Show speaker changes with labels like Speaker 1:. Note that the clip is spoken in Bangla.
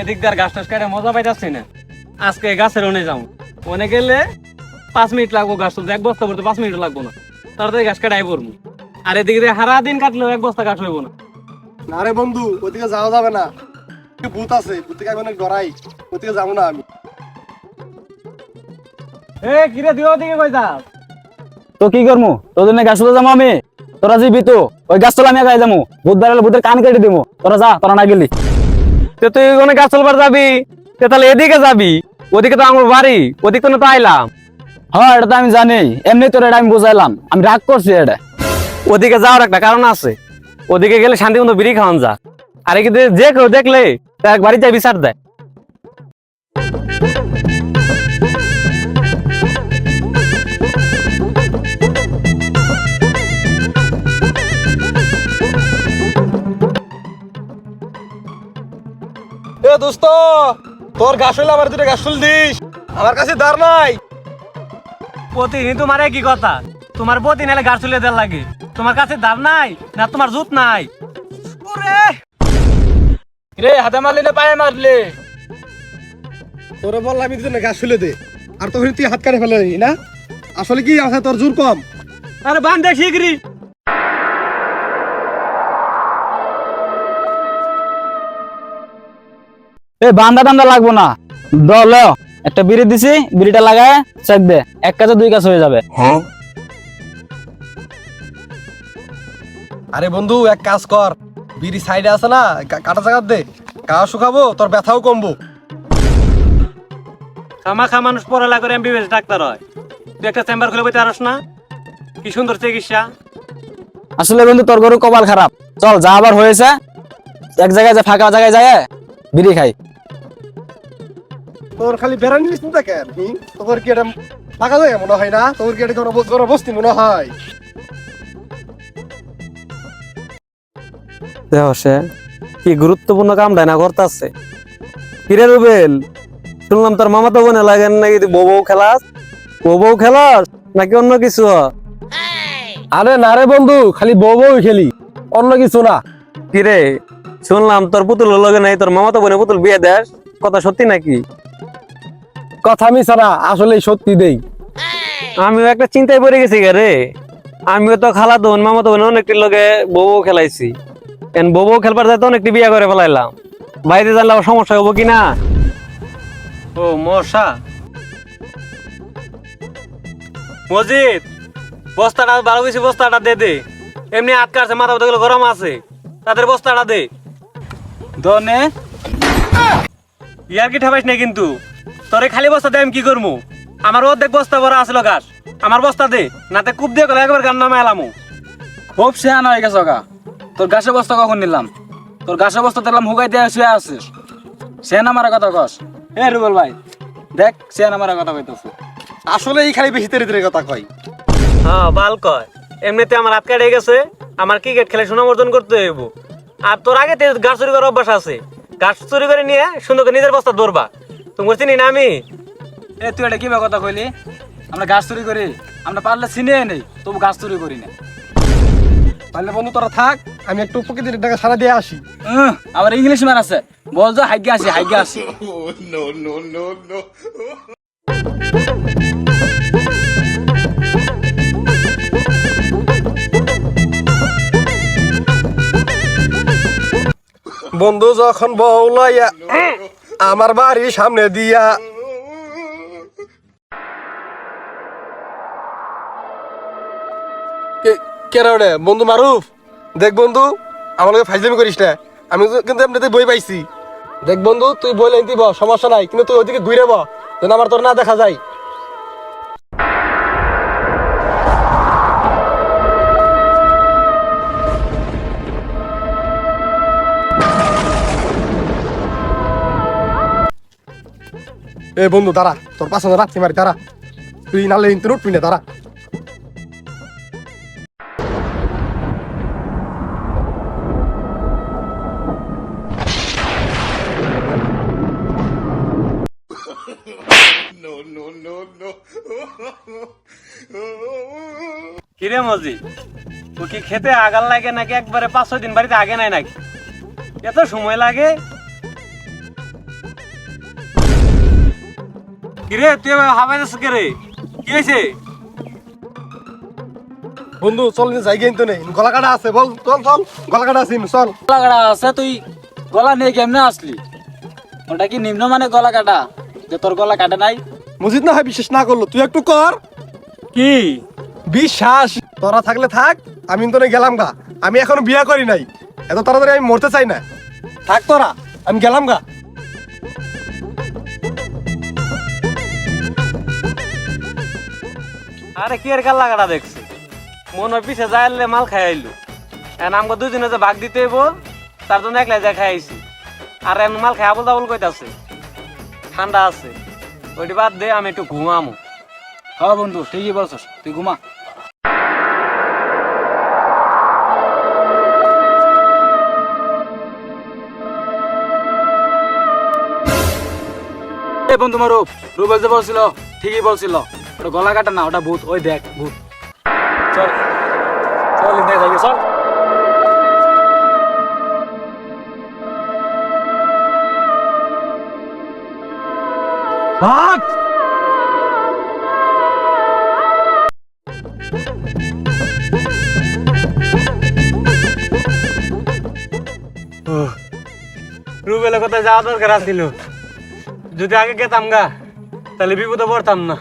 Speaker 1: এদিক দিয়ে গাছ টাছ কাটে মজা পাইতাছি না। আজকে গাছের ওনে যাও ওনে গেলে পাঁচ মিনিট লাগবো গাছ তুলতে এক বস্তা করতে পাঁচ মিনিট লাগবো না। তাড়াতাড়ি গাছ কাটাই পড়ব। আর এদিকে দিয়ে সারা দিন কাটলেও এক বস্তা গাছ হইব না।
Speaker 2: না রে বন্ধু ওদিকে যাওয়া যাবে না। ভূত আছে ভূত থেকে আমি অনেক ডরাই। ওদিকে যাব না আমি।
Speaker 1: এ কিরে দিও দিকে কই যাস?
Speaker 3: তো কি করব তোর জন্য গাছ তুলে যাব আমি? তোরা যাবি তো ওই গাছ তোলা আমি গায়ে যাব। ভূত দাঁড়ালে ভূতের কান কেটে দিব। তোরা যা তোরা না গেলি।
Speaker 1: তে তুই ওখানে গাছ তুলবার যাবি? তে তাহলে এদিকে যাবি। ওদিকে তো আমার বাড়ি ওদিক তো না আইলাম।
Speaker 3: হ্যাঁ এটা তো আমি জানি। এমনি তোর এটা আমি বুঝাইলাম। আমি রাগ করছি এটা।
Speaker 1: ওদিকে যাওয়ার একটা কারণ আছে। ওদিকে গেলে শান্তি মতো বিড়ি খাওয়ান যা। আর এদিকে যে কেউ দেখলে তার বাড়িতে বিচার দেয়।
Speaker 2: দোস্ত তোর গাছ হইলে আমার দুটো গাছ ফুল দিস। আমার কাছে নাই।
Speaker 1: প্রতিদিন তোমার কি কথা। তোমার গাছ তুলে দেওয়ার লাগে। তোমার কাছে দাম নাই না তোমার জুত নাই। ওরে!
Speaker 3: রে হাতে মারলি না পায়ে মারলি?
Speaker 2: তোরে বললাম আমি দুটো গাছ ফুলে দে। আর তখন তুই হাত কাটে ফেলে না? আসলে কি আছে তোর জোর কম?
Speaker 1: আরে বান দেখ শিগরি
Speaker 3: এ বান্দা টান্দা লাগবো না। দল একটা বিড়ি দিছি বিড়িটা লাগায় চেক দে। এক কাজে দুই কাজ হয়ে যাবে।
Speaker 2: আরে বন্ধু এক কাজ কর। বিড়ি সাইডে আছে না কাটা জায়গা দে। গা শুকাবো তোর ব্যথাও কমবো।
Speaker 1: খামাখা মানুষ পড়ালা করে এমবিবিএস ডাক্তার হয়। তুই একটা চেম্বার খুলে বইতে পারস না? কি সুন্দর চিকিৎসা।
Speaker 3: আসলে বন্ধু তোর গরু কপাল খারাপ। চল যা আবার হয়েছে এক জায়গায় যা ফাঁকা জায়গায় যায় বিড়ি খাই।
Speaker 2: তোর খালি বেড়ানি নিস না কেন তোর কি এটা জায়গা মনে হয় না? তোর কি এটা কোনো বস্তি মনে হয়?
Speaker 1: সে কি গুরুত্বপূর্ণ কাম দেয় না করতেছে? কিরে রুবেল শুনলাম তোর মামা তো বোনে লাগেন নাকি বউ বউ খেলাস? বউ বউ খেলাস? নাকি অন্য কিছু?
Speaker 2: আরে না রে বন্ধু খালি বউ বউ খেলি অন্য কিছু না।
Speaker 1: কিরে শুনলাম তোর পুতুল লগে নাই তোর মামা তো বোনে পুতুল বিয়ে দেস কথা সত্যি নাকি?
Speaker 2: কথা মিছা না আসলে সত্যি দেই।
Speaker 1: আমিও একটা চিন্তায় পড়ে গেছি গে রে। আমিও তো খালা তো মামা তো অনেকটি লোকে বউ খেলাইছি। এন বউ খেলবার যাইতে অনেকটি বিয়া করে ফেলাইলাম। বাইরে জানলে আবার সমস্যা হব কি না? ও মশা। মজিদ বস্তাটা ভালো কিছু বস্তাটা দে দে। এমনি আটকাছে মাথা গরম আছে। তাদের বস্তাটা দে।
Speaker 3: দনে।
Speaker 1: ইয়ার কি ঠাবাইস না কিন্তু? তোরে খালি বস্তা দে আমি কি করব আমার অর্ধেক বস্তা ভরা আসলো গাছ। আমার বস্তা দে নাতে কূপ দিয়ে গেলে একবার গান নামে এলামু।
Speaker 3: খুব শেয়ানা হয়ে গেছে গা। তোর গাছের বস্তা কখন নিলাম? তোর গাছের বস্তা দেখলাম হুগাই দিয়ে শুয়ে আছিস। শেয়ানা মারা কথা কস। এ রুবেল ভাই দেখ শেয়ানা মারা কথা কইতেছে।
Speaker 2: আসলে এই খালি বেশি তেরে তেরে কথা কয়।
Speaker 1: হ্যাঁ বাল কয়। এমনিতে আমার হাত কাটে গেছে আমার ক্রিকেট খেলে সুনাম অর্জন করতে হইব। আর তোর আগে তে গাছ চুরি করার অভ্যাস আছে। গাছ চুরি করে নিয়ে সুন্দর করে নিজের বস্তা ধরবা। তুমি চিনি না আমি?
Speaker 3: এ তুই এটা কি বা কথা কইলি? আমরা গাছ চুরি করি আমরা পারলে চিনে নেই তবু গাছ চুরি করি না।
Speaker 2: তাহলে বন্ধু তোরা থাক আমি একটু প্রকৃতির টাকা সারা দিয়ে আসি।
Speaker 3: আবার ইংলিশ ম্যান আছে। বল যে হাইগে আসি হাইগে আসি।
Speaker 2: বন্ধু যখন বউ লইয়া আমার বাড়ির সামনে দিয়া। কে- বন্ধু মারুফ? দেখ বন্ধু লগে ফাইজলামি করিস না। আমি কিন্তু এমনিতে বই পাইছি। দেখ বন্ধু, তুই বই লাইন দিব, সমস্যা নাই। কিন্তু তুই ওইদিকে ঘুরে যেন আমার তোর না দেখা যায়। এ বন্ধু, দাঁড়া। তোর পাশে রাত্রি মারি দাঁড়া। তুই নালে কিন্তু উঠবি না, দাঁড়া।
Speaker 1: কিরে মজি ও কি খেতে আগাল লাগে নাকি? একবারে পাঁচ ছয় দিন বাড়িতে আগে নাই নাকি? এত সময় লাগে? কিরে তুই হাবাই যাচ্ছ কে রে কি হয়েছে?
Speaker 2: বন্ধু চল যাই কিন্তু নেই গলা কাটা আছে বল চল চল গলা কাটা আছে চল।
Speaker 3: গলা কাটা আছে তুই গলা নিয়ে কেমনে আসলি? ওটা কি নিম্ন মানে গলা কাটা যে তোর গলা কাটে নাই?
Speaker 2: মসজিদ না হয় বিশ্বাস না করল তুই একটু কর।
Speaker 1: কি?
Speaker 2: বিশ্বাস। তোরা থাকলে থাক আমি তো না গেলাম গা। আমি এখনও বিয়া করি নাই। এত তাড়াতাড়ি আমি মরতে চাই না। থাক তোরা আমি গেলাম গা।
Speaker 1: আরে কি এর গাল্লা কাটা দেখছি? মন হয় পিছে যাইলে মাল খাই আইলু। এখন আমাকে দুজনে যে ভাগ দিতে হইব, তার জন্য একলাই যা খাই আইছি। আর এমন মাল খাই আবল দাবল কইতাছে। ঠান্ডা আছে। ওইটি বাদ দে, আমি একটু ঘুমামু।
Speaker 3: হ্যাঁ বন্ধু, ঠিকই বলছস। তুই ঘুমা। বন্ধু মারুফ, রুবেল যে বলছিল, ঠিকই বলছিল। ওটা গলা কাটা না, ওটা ভূত। ওই দেখ, ভূত। চল। চল দেখ চল।
Speaker 2: ভাগ!
Speaker 1: রুবেলের কথা যাওয়া দরকার আছিল। যদি আগে গেতাম গা, তাহলে বিপদে পড়তাম না।